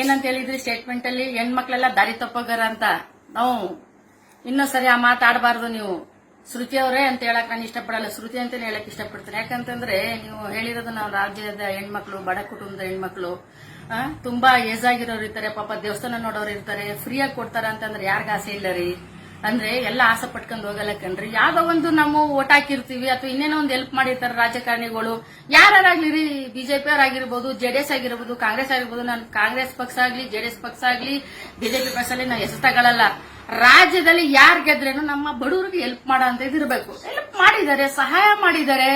ಏನಂತ ಹೇಳಿದ್ರಿ ಸ್ಟೇಟ್ಮೆಂಟ್ ಅಲ್ಲಿ ಹೆಣ್ಮಕ್ಳೆಲ್ಲ ದಾರಿ ತಪ್ಪೋಗಾರ ಅಂತ. ನಾವು ಇನ್ನೂ ಸರಿ ಆ ಮಾತಾಡಬಾರ್ದು ನೀವು. ಶ್ರುತಿ ಅವರೇ ಅಂತ ಹೇಳಕ್ ನಾನು ಇಷ್ಟಪಡಲ್ಲ. ಶ್ರುತಿ ಅಂತ ಹೇಳಕ್ ಇಷ್ಟಪಡ್ತೀನಿ. ಯಾಕಂತಂದ್ರೆ ನೀವು ಹೇಳಿರೋದು ನಾವು ರಾಜ್ಯದ ಹೆಣ್ಮಕ್ಳು, ಬಡ ಕುಟುಂಬದ ಹೆಣ್ಮಕ್ಳು ತುಂಬಾ ಏಜ್ ಆಗಿರೋರು ಇರ್ತಾರೆ. ಪಾಪ ದೇವಸ್ಥಾನ ನೋಡೋರು ಇರ್ತಾರೆ. ಫ್ರೀಯಾಗಿ ಕೊಡ್ತಾರ ಅಂತಂದ್ರೆ ಯಾರಿಗ ಆಸೆ ಇಲ್ಲ ರೀ? ಅಂದ್ರೆ ಎಲ್ಲ ಆಸೆ ಪಟ್ಕೊಂಡು ಹೋಗಲ್ಲ ಕಣ್ರಿ. ಯಾವ್ದೋ ಒಂದು ನಾವು ಓಟ್ ಹಾಕಿರ್ತೀವಿ ಅಥವಾ ಇನ್ನೇನೋ ಒಂದು ಹೆಲ್ಪ್ ಮಾಡಿರ್ತಾರೆ ರಾಜಕಾರಣಿಗಳು. ಯಾರಾಗ್ಲಿ ಬಿಜೆಪಿ ಅವರಾಗಿರ್ಬೋದು ಜೆಡಿಎಸ್ ಆಗಿರ್ಬೋದು, ಕಾಂಗ್ರೆಸ್ ಆಗಿರ್ಬೋದು, ನಾನು ಕಾಂಗ್ರೆಸ್ ಪಕ್ಷ ಆಗ್ಲಿ ಜೆಡಿಎಸ್ ಪಕ್ಷ ಆಗ್ಲಿ ಬಿಜೆಪಿ ಪಕ್ಷದಲ್ಲಿ ನಾವು ಹೆಸರು ತಗೊಳ್ಳಲ್ಲ ರಾಜ್ಯದಲ್ಲಿ ಯಾರ್ ಗೆದ್ರೇನು ನಮ್ಮ ಬಡವರಿಗೆ ಹೆಲ್ಪ್ ಮಾಡೋ ಅಂತ ಇದಿರ್ಬೇಕು ಹೆಲ್ಪ್ ಮಾಡಿದ್ದಾರೆ, ಸಹಾಯ ಮಾಡಿದ್ದಾರೆ.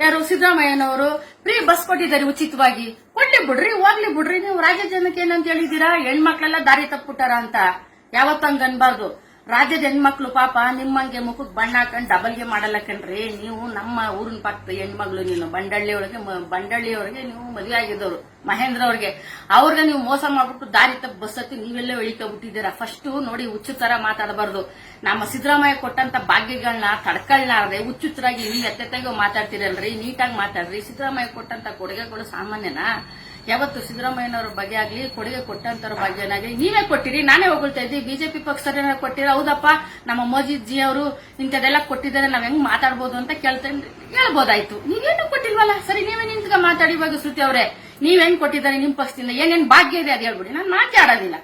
ಯಾರು ಸಿದ್ದರಾಮಯ್ಯನವರು ಫ್ರೀ ಬಸ್ ಕೊಟ್ಟಿದ್ದಾರೆ ಉಚಿತವಾಗಿ. ಕೊಡ್ಲಿ ಬಿಡ್ರಿ, ಹೋಗ್ಲಿ ಬಿಡ್ರಿ. ನೀವು ರಾಜ್ಯ ಜನಕ್ಕೆ ಏನಂತ ಹೇಳಿದೀರಾ ಹೆಣ್ಮಕ್ಳೆಲ್ಲ ದಾರಿ ತಪ್ಪುಟ್ಟಾರ ಅಂತ. ಯಾವತ್ತೂ ಹಂಗ ಅನ್ಬಾರ್ದು. ರಾಜ್ಯದ ಹೆಣ್ಮಕ್ಳು ಪಾಪ ನಿಮ್ಮಂಗೆ ಮುಖಕ್ಕೆ ಬಣ್ಣ ಹಾಕೊಂಡು ಡಬಲ್ಗೆ ಮಾಡಲ್ಲ ಕಣ್ರಿ ನೀವು ನಮ್ಮ ಊರಿನ ಪಕ್ಕದ ಹೆಣ್ಮಗಳು ನೀನು. ಬಂಡಳ್ಳಿಯೊಳಗೆ ಒಳಗೆ ಬಂಡಳ್ಳಿ ಒಳಗೆ ನೀವು ಮದುವೆ ಆಗಿದ್ದವರು. ಮಹೇಂದ್ರ ಅವ್ರಿಗೆ. ಅವ್ರಿಗೆ ನೀವು ಮೋಸ ಮಾಡ್ಬಿಟ್ಟು ದಾರಿ ತಪ್ಪ ಬಸ್ಸತ್ತಿ ನೀವೆಲ್ಲೇ ನೀವೆಲ್ಲ ಬಿಟ್ಟಿದ್ದೀರಾ ಫಸ್ಟ್ ನೋಡಿ ಹುಚ್ಚು ತರ ಮಾತಾಡಬಾರ್ದು. ನಮ್ಮ ಸಿದ್ದರಾಮಯ್ಯ ಕೊಟ್ಟಂತ ಭಾಗ್ಯಗಳನ್ನ ತಡ್ಕೊಳ್ಲಾರದೆ ಹುಚ್ಚುಚ್ಚರಾಗಿ ನೀವು ಎತ್ತೆತ್ತಾಗಿ ಮಾತಾಡ್ತಿರಲ್ರಿ, ನೀಟಾಗಿ ಮಾತಾಡ್ರಿ. ಸಿದ್ದರಾಮಯ್ಯ ಕೊಟ್ಟಂತ ಕೊಡುಗೆಗಳು ಸಾಮಾನ್ಯನಾ? ಯಾವತ್ತು ಸಿದ್ದರಾಮಯ್ಯನವ್ರ ಬಗ್ಗೆ ಆಗಲಿ, ಕೊಡುಗೆ ಕೊಟ್ಟಂತವ್ರ ಭಾಗ್ಯನಾಗ್ಲಿ, ನೀವೇ ಕೊಟ್ಟಿರಿ, ನಾನೇ ಹೊಗಳ್ತಾ ಇದ್ದೀವಿ ಬಿಜೆಪಿ ಪಕ್ಷದವ್ರ ಕೊಟ್ಟಿರ? ಹೌದಪ್ಪ, ನಮ್ಮ ಮೋದಿಜಿ ಅವರು ಇಂಥದೆಲ್ಲ ಕೊಟ್ಟಿದ್ದಾರೆ, ನಾವ್ ಹೆಂಗ್ ಮಾತಾಡ್ಬೋದು ಅಂತ ಕೇಳ್ತೇನೆ ಹೇಳ್ಬೋದಾಯ್ತು. ನೀವೇನು ಕೊಟ್ಟಿಲ್ವಲ್ಲ? ಸರಿ, ನೀವೇ ನಿಂತ್ಕ ಮಾತಾಡಿ ಇವಾಗ ಶ್ರುತಿ ಅವರೇ. ನೀವ್ ಹೆಂಗ್ ಕೊಟ್ಟಿದ್ದಾರೆ, ನಿಮ್ ಪಕ್ಷದಿಂದ? ಏನೇನ್ ಭಾಗ್ಯ ಇದೆ ಅದು ಹೇಳ್ಬಿಡಿ. ನಾನು ಮಾತಾಡೋದಿಲ್ಲ.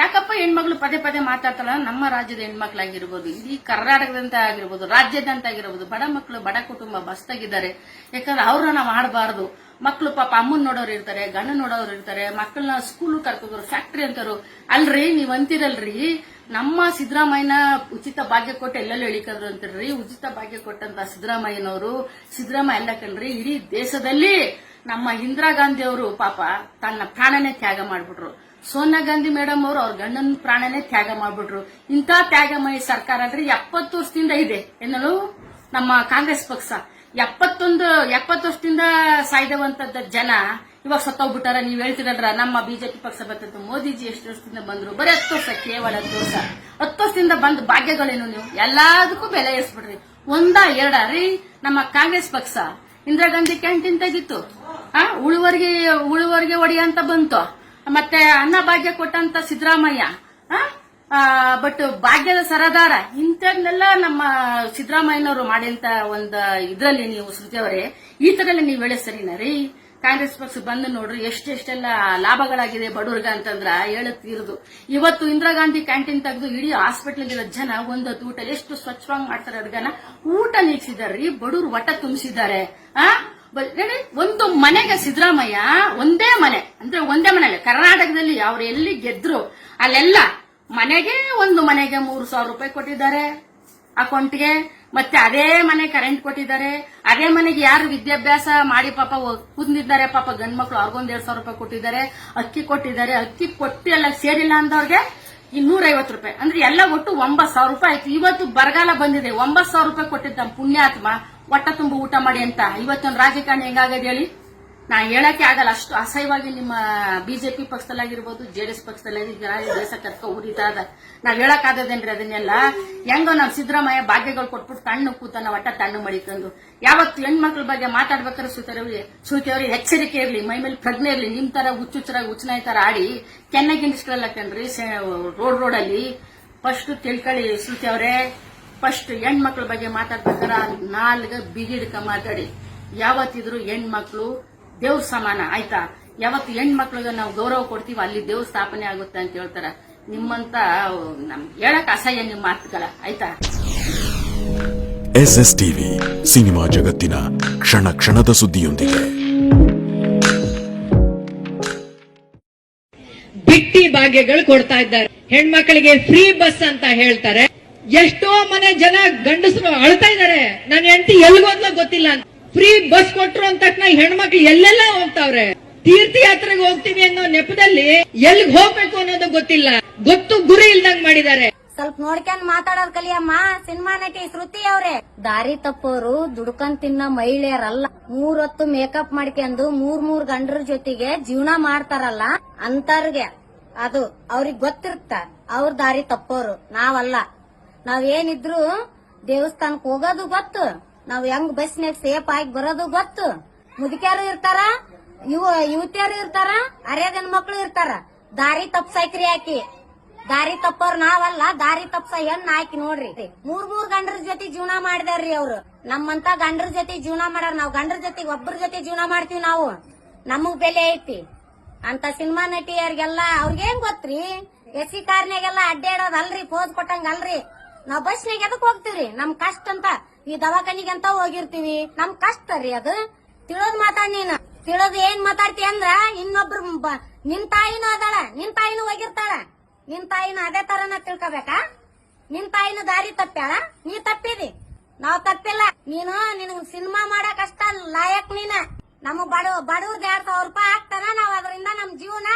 ಯಾಕಪ್ಪ ಹೆಣ್ಮಕ್ಳು ಪದೇ ಪದೇ ಮಾತಾಡ್ತಾರಲ್ಲ, ನಮ್ಮ ರಾಜ್ಯದ ಹೆಣ್ಮಕ್ಳಾಗಿರ್ಬೋದು, ಇಡೀ ಕರ್ನಾಟಕದಂತ ಆಗಿರ್ಬೋದು, ರಾಜ್ಯದಂತ ಆಗಿರ್ಬೋದು, ಬಡ ಮಕ್ಕಳು ಬಡ ಕುಟುಂಬ ಬಸ್ತಾಗಿದ್ದಾರೆ. ಯಾಕಂದ್ರೆ ಅವ್ರನ್ನ ನಾವು ಆಡಬಾರ್ದು. ಮಕ್ಕಳು ಪಾಪ ಅಮ್ಮನ್ ನೋಡೋರು ಇರ್ತಾರೆ ಗಂಡ ನೋಡೋರು ಇರ್ತಾರೆ ಮಕ್ಕಳನ್ನ ಸ್ಕೂಲ್ ಕರ್ಕೋದ್ರು ಫ್ಯಾಕ್ಟ್ರಿ ಅಂತಾರು. ಅಲ್ರಿ, ನೀವ್ ಅಂತಿರಲ್ರಿ, ನಮ್ಮ ಸಿದ್ದರಾಮಯ್ಯನ ಉಚಿತ ಭಾಗ್ಯ ಕೊಟ್ಟು ಎಲ್ಲೆಲ್ಲೂ ಇಳಿಕದ್ರು ಅಂತಿರ್ರಿ. ಉಚಿತ ಭಾಗ್ಯ ಕೊಟ್ಟಂತ ಸಿದ್ದರಾಮಯ್ಯನವರು, ಸಿದ್ದರಾಮಯ್ಯ ಎಲ್ಲ ಕಣ್ರಿ, ಇಡೀ ದೇಶದಲ್ಲಿ ನಮ್ಮ ಇಂದಿರಾ ಗಾಂಧಿ ಅವರು ಪಾಪ ತನ್ನ ಪ್ರಾಣನೇ ತ್ಯಾಗ ಮಾಡ್ಬಿಟ್ರು. ಸೋನಿಯಾ ಗಾಂಧಿ ಮೇಡಮ್ ಅವರು ಅವ್ರ ಗಂಡನ ಪ್ರಾಣನೇ ತ್ಯಾಗ ಮಾಡ್ಬಿಟ್ರು. ಇಂಥ ತ್ಯಾಗಮಯ ಸರ್ಕಾರ ಅಂದ್ರೆ ಎಪ್ಪತ್ತು ವರ್ಷದಿಂದ ಇದೆ. ಎನ್ನಲು ನಮ್ಮ ಕಾಂಗ್ರೆಸ್ ಪಕ್ಷ. ಎಪ್ಪತ್ತೊಂದು, ಎಪ್ಪತ್ತು ವರ್ಷದಿಂದ ಸಾಯ್ದವಂತದ ಜನ ಇವಾಗ ಸತ್ತೋಗ್ಬಿಟ್ಟಾರ. ನೀವ್ ಹೇಳ್ತಿರಲ್ರ, ನಮ್ಮ ಬಿಜೆಪಿ ಪಕ್ಷ ಬರ್ತದೆ ಮೋದಿಜಿ ಎಷ್ಟು ವರ್ಷದಿಂದ ಬಂದ್ರು? ಬರೀ ಹತ್ತು ವರ್ಷ, ಕೇವಲ ಹತ್ತು ವರ್ಷ. ಹತ್ತು ವರ್ಷದಿಂದ ಬಂದ ಭಾಗ್ಯಗಳೇನು ನೀವು? ಎಲ್ಲದಕ್ಕೂ ಬೆಲೆ ಏರ್ಸ್ಬಿಡ್ರಿ ಒಂದ, ಎರಡ. ರೀ, ನಮ್ಮ ಕಾಂಗ್ರೆಸ್ ಪಕ್ಷ. ಇಂದಿರಾ ಗಾಂಧಿ ಕ್ಯಾಂಟೀನ್ ತೆಗಿತ್ತು ಆ, ಉಳುವರಿಗೆ ಉಳುವರಿಗೆ ಒಡೆಯ ಬಂತು. ಮತ್ತೆ ಅನ್ನ ಭಾಗ್ಯ ಕೊಟ್ಟಂತ ಸಿದ್ದರಾಮಯ್ಯ ಬಟ್ ಭಾಗ್ಯದ ಸರದಾರ, ಇಂಥದ್ನೆಲ್ಲ ನಮ್ಮ ಸಿದ್ದರಾಮಯ್ಯನವರು ಮಾಡಿದಂತ ಒಂದು ಇದರಲ್ಲಿ ನೀವು ಅವರೇ, ಈ ತರ ನೀವು ಹೇಳಿ ಸರಿನಾ ರೀ ಕಾಂಗ್ರೆಸ್ ಪಕ್ಷ ಬಂದು ನೋಡ್ರಿ, ಎಷ್ಟೆಷ್ಟೆಲ್ಲ ಲಾಭಗಳಾಗಿದೆ ಬಡವ್ರಿಗ ಅಂತಂದ್ರ ಹೇಳುತ್ತಿರುದು ಇವತ್ತು ಇಂದಿರಾ ಗಾಂಧಿ ಕ್ಯಾಂಟೀನ್ ತೆಗೆದು ಇಡೀ ಹಾಸ್ಪಿಟಲ್ ಇರೋ ಜನ ಒಂದೊತ್ತು ಊಟ ಎಷ್ಟು ಸ್ವಚ್ಛವಾಗಿ ಮಾಡ್ತಾರೆ ಅಡ್ಗನ ಊಟ ನೀಗ್ಸಿದಾರ್ರಿ ಬಡವ್ರು ಒಟ್ಟ ತುಂಬಿಸಿದ್ದಾರೆ, ಆ? ಒಂದು ಮನೆಗೆ ಸಿದ್ದರಾಮಯ್ಯ ಒಂದೇ ಮನೆ. ಅಂದ್ರೆ ಒಂದೇ ಮನೆ ಕರ್ನಾಟಕದಲ್ಲಿ ಅವ್ರು ಎಲ್ಲಿ ಗೆದ್ರು, ಅಲ್ಲೆಲ್ಲ ಮನೆಗೆ ಒಂದು ಮನೆಗೆ ಮೂರು ಸಾವಿರ ರೂಪಾಯಿ ಕೊಟ್ಟಿದ್ದಾರೆ ಅಕೌಂಟ್ಗೆ. ಮತ್ತೆ ಅದೇ ಮನೆ ಕರೆಂಟ್ ಕೊಟ್ಟಿದ್ದಾರೆ. ಅದೇ ಮನೆಗೆ ಯಾರು ವಿದ್ಯಾಭ್ಯಾಸ ಮಾಡಿ ಪಾಪ ಕುಂದಿದ್ದಾರೆ ಪಾಪ ಗಂಡ್ ಮಕ್ಳು ಅವ್ರಿಗೊಂದ್ ಎರಡ್ ಸಾವಿರ ರೂಪಾಯಿ ಕೊಟ್ಟಿದ್ದಾರೆ. ಅಕ್ಕಿ ಕೊಟ್ಟಿದ್ದಾರೆ. ಅಕ್ಕಿ ಕೊಟ್ಟು ಎಲ್ಲ ಸೇರಿಲ್ಲ ಅಂದವ್ರಿಗೆ ಇನ್ನೂರೈವತ್ತು ರೂಪಾಯಿ. ಅಂದ್ರೆ ಎಲ್ಲ ಒಟ್ಟು ಒಂಬತ್ ಸಾವಿರ ರೂಪಾಯಿ ಆಯ್ತು. ಇವತ್ತು ಬರಗಾಲ ಬಂದಿದೆ. ಒಂಬತ್ ಸಾವಿರ ರೂಪಾಯಿ ಕೊಟ್ಟಿದ್ದ ಪುಣ್ಯಾತ್ಮ ಹೊಟ್ಟ ತುಂಬ ಊಟ ಮಾಡಿ ಅಂತ. ಇವತ್ತೊಂದು ರಾಜಕಾರಣಿ ಹೆಂಗಾಗದೆ ಹೇಳಿ ನಾ ಹೇಳಕ್ಕೆ ಆಗಲ್ಲ. ಅಷ್ಟು ಅಸಹ್ಯವಾಗಿ ನಿಮ್ಮ ಬಿಜೆಪಿ ಪಕ್ಷದಲ್ಲಾಗಿರ್ಬೋದು ಜೆಡಿಎಸ್ ಪಕ್ಷದಲ್ಲಾಗಿರ್ಬೋದು ದೇಶ ಕರ್ಕ ಉರಿತಾ ಅದ. ನಾವ್ ಹೇಳಕ್ ಆಗದೇನ್ರಿ ಅದನ್ನೆಲ್ಲ? ಹೆಂಗೋ ನಾವ್ ಸಿದ್ದರಾಮಯ್ಯ ಭಾಗ್ಯಗಳು ಕೊಟ್ಬಿಟ್ಟು ತಣ್ಣು ಕೂತನ ಒಟ್ಟ ತಣ್ಣು ಮಡಿಕೊಂಡು. ಯಾವತ್ತು ಹೆಣ್ಮಕ್ಳ ಬಗ್ಗೆ ಮಾತಾಡ್ಬೇಕಾದ್ರೆ ಸುತರವ್ರಿ ಸುತಿಯವ್ರಿಗೆ ಎಚ್ಚರಿಕೆ ಇರ್ಲಿ, ಮೈ ಮೇಲೆ ಪ್ರಜ್ಞೆ ಇರ್ಲಿ, ನಿಮ್ ತರ ಹುಚ್ಚುಚ್ಚರಾಗಿ ಹುಚ್ಚನಾಯ್ ತರ ಆಡಿ ಕೆನ್ನೆಗಿಂಡಿಸ್ಕೊಳ್ಳಲ್ಲ ಕಣ್ರಿ ರೋಡ್ ರೋಡಲ್ಲಿ. ಫಸ್ಟ್ ತಿಳ್ಕೊಳ್ಳಿ ಶ್ರುತಿ ಅವರೇ ಫಸ್ಟ್ ಹೆಣ್ಮಕ್ಳ ಬಗ್ಗೆ ಮಾತಾಡ್ಬೇಕಾದ್ರೆ ನಾಲ್ಗ ಬಿಗಿಡ್ಕ ಮಾತಾಡಿ. ಯಾವತ್ತಿದ್ರು ಹೆಣ್ಮಕ್ಳು ದೇವ್ರ ಸಮಾನ ಆಯ್ತಾ? ಯಾವತ್ತು ಹೆಣ್ಮಕ್ಳಿಗೆ ನಾವು ಗೌರವ ಕೊಡ್ತೀವಿ ಅಲ್ಲಿ ದೇವ್ರ ಸ್ಥಾಪನೆ ಆಗುತ್ತೆ ಅಂತ ಹೇಳ್ತಾರ. ನಿಮ್ಮಂತ ನಮ್ ಹೇಳಕ್ ಅಸಹ್ಯ ನಿಮ್ಮ ಮಾತುಗಳ ಆಯ್ತಾ? ಎಸ್ ಎಸ್ ಟಿವಿ ಸಿನಿಮಾ ಜಗತ್ತಿನ ಕ್ಷಣ ಕ್ಷಣದ ಸುದ್ದಿಯೊಂದಿಗೆ. ಬಿಟ್ಟಿ ಭಾಗ್ಯಗಳು ಕೊಡ್ತಾ ಇದ್ದಾರೆ. ಹೆಣ್ಮಕ್ಳಿಗೆ ಫ್ರೀ ಬಸ್ ಅಂತ ಹೇಳ್ತಾರೆ. ಎಷ್ಟೋ ಮನೆ ಜನ ಗಂಡಸರು ಅಳ್ತಾ ಇದ್ದಾರೆ ನನ್ನ ಹೆಂಡತಿ ಎಲ್ಗೋದ್ಲೋ ಗೊತ್ತಿಲ್ಲ ಫ್ರೀ ಬಸ್ ಕೊಟ್ರು ಅಂತ ಹೆಣ್ಮಕ್ಳು ಎಲ್ಲೆಲ್ಲ ಹೋಗ್ತಾವ್ರೆ. ತೀರ್ಥಯಾತ್ರೆಗೆ ಹೋಗ್ತೀವಿ ಅನ್ನೋ ನೆಪದಲ್ಲಿ ಎಲ್ಗ್ ಹೋಗ್ಬೇಕು ಅನ್ನೋದು ಗೊತ್ತಿಲ್ಲ. ಗೊತ್ತು ಗುರಿ ಇಲ್ದಂಗ್ ಮಾಡಿದ್ದಾರೆ. ಸ್ವಲ್ಪ ನೋಡ್ಕೊಂಡ್ ಮಾತಾಡೋದ್ ಕಲಿಯಮ್ಮ. ಸಿನಿಮಾ ನಟಿ ಶ್ರುತಿ ಅವ್ರೆ. ದಾರಿ ತಪ್ಪೋರು, ದುಡ್ಕೊಂಡ್ ತಿನ್ನ ಮಹಿಳೆಯರಲ್ಲ. ಮೂರೊತ್ತು ಮೇಕಪ್ ಮಾಡ್ಕೊಂಡು ಮೂರ್ ಮೂರ್ ಗಂಡ್ರ ಜೊತೆಗೆ ಜೀವನ ಮಾಡ್ತಾರಲ್ಲ ಅಂತರ್ಗೆ ಅದು ಅವ್ರಿಗೆ ಗೊತ್ತಿರುತ್ತ. ಅವ್ರ ದಾರಿ ತಪ್ಪೋರು. ನಾವಲ್ಲ. ನಾವೇನಿದ್ರು ದೇವಸ್ಥಾನಕ್ ಹೋಗೋದು ಗೊತ್ತು. ನಾವ್ ಹೆಂಗ್ ಬಸ್ನಾಗ ಸೇಫ್ ಆಗಿ ಬರೋದು ಗೊತ್ತು. ಮುದುಕ್ಯಾರು ಇರ್ತಾರ, ಇವ, ಯುವತಿಯರು ಇರ್ತಾರ ಅರ್ಯಗನ್ ಮಕ್ಳು ಇರ್ತಾರ. ದಾರಿ ತಪ್ಸೈಕ್ರಿ ಆಕಿ. ದಾರಿ ತಪ್ಪೋರ್ ನಾವಲ್ಲ, ದಾರಿ ತಪ್ಸ ಹೆಣ್ ಆಕಿ ನೋಡ್ರಿ. ಮೂರ್ ಮೂರ್ ಗಂಡ್ರ ಜೊತೆ ಜೀವನ ಮಾಡಿದಾರ್ರಿ ಅವ್ರು. ನಮ್ಮಂತ ಗಂಡ್ರ ಜೊತೆ ಜೀವನ ಮಾಡ್ಯಾರ ನಾವ್. ಗಂಡ್ರ ಜೊತೆ ಒಬ್ಬರ ಜೊತೆ ಜೀವನ ಮಾಡ್ತೀವಿ ನಾವು. ನಮಗ್ ಬೆಲೆ ಐತಿ. ಅಂತ ಸಿನಿಮಾ ನಟಿಯರಿಗೆಲ್ಲ ಅವ್ರಿಗೇನ್ ಗೊತ್ತ್ರಿ? ಎಸ್ ಸಿ ಕಾರ್ನ್ಯಾಗೆಲ್ಲ ಅಡ್ಡಾಡೋದಲ್ರಿ ಪೋಸ್ ಕೊಟ್ಟಂಗ ಅಲ್ರಿ. ನಾವ್ ಬಸ್ನಾಗ ಎದಕ್ ಹೋಗ್ತಿವ್ರಿ? ನಮ್ ಕಷ್ಟ ಅಂತ. ಈ ದವಾಖಾನಿಗೆ ಅಂತ ಹೋಗಿರ್ತೀವಿ. ನಮ್ ಕಷ್ಟ ರೀ ಅದು. ತಿಳೋದ್ ಮಾತಾಡ್ ನೀನು. ತಿಳೋದ್ ಏನ್ ಮಾತಾಡ್ತಿ ಅಂದ್ರ ಇನ್ನೊಬ್ರು ನಿನ್ ತಾಯಿನೂ ಅದಾಳ. ನಿನ್ ತಾಯಿನೂ ಹೋಗಿರ್ತಾಳ. ನಿನ್ ತಾಯಿನ ಅದೇ ತರನ ತಿಳ್ಕೊಬೇಕಾ? ನಿನ್ ತಾಯಿನ ದಾರಿ ತಪ್ಪ್ಯಾಳ? ನೀ ತಪ್ಪಿದಿ. ನಾವ್ ತಪ್ಪಿಲ್ಲ. ನೀನು ನಿನ್ ಸಿನಿಮಾ ಮಾಡಕ್ ಅಷ್ಟ ಲಾಯಕ್ ನೀನ. ನಮಗ್ ಬಡ ಬಡವ್ರದ್ ಎರಡ್ ಸಾವಿರ ರೂಪಾಯಿ ಹಾಕ್ತಾನ ನಾವ್ ಅದರಿಂದ ನಮ್ ಜೀವನ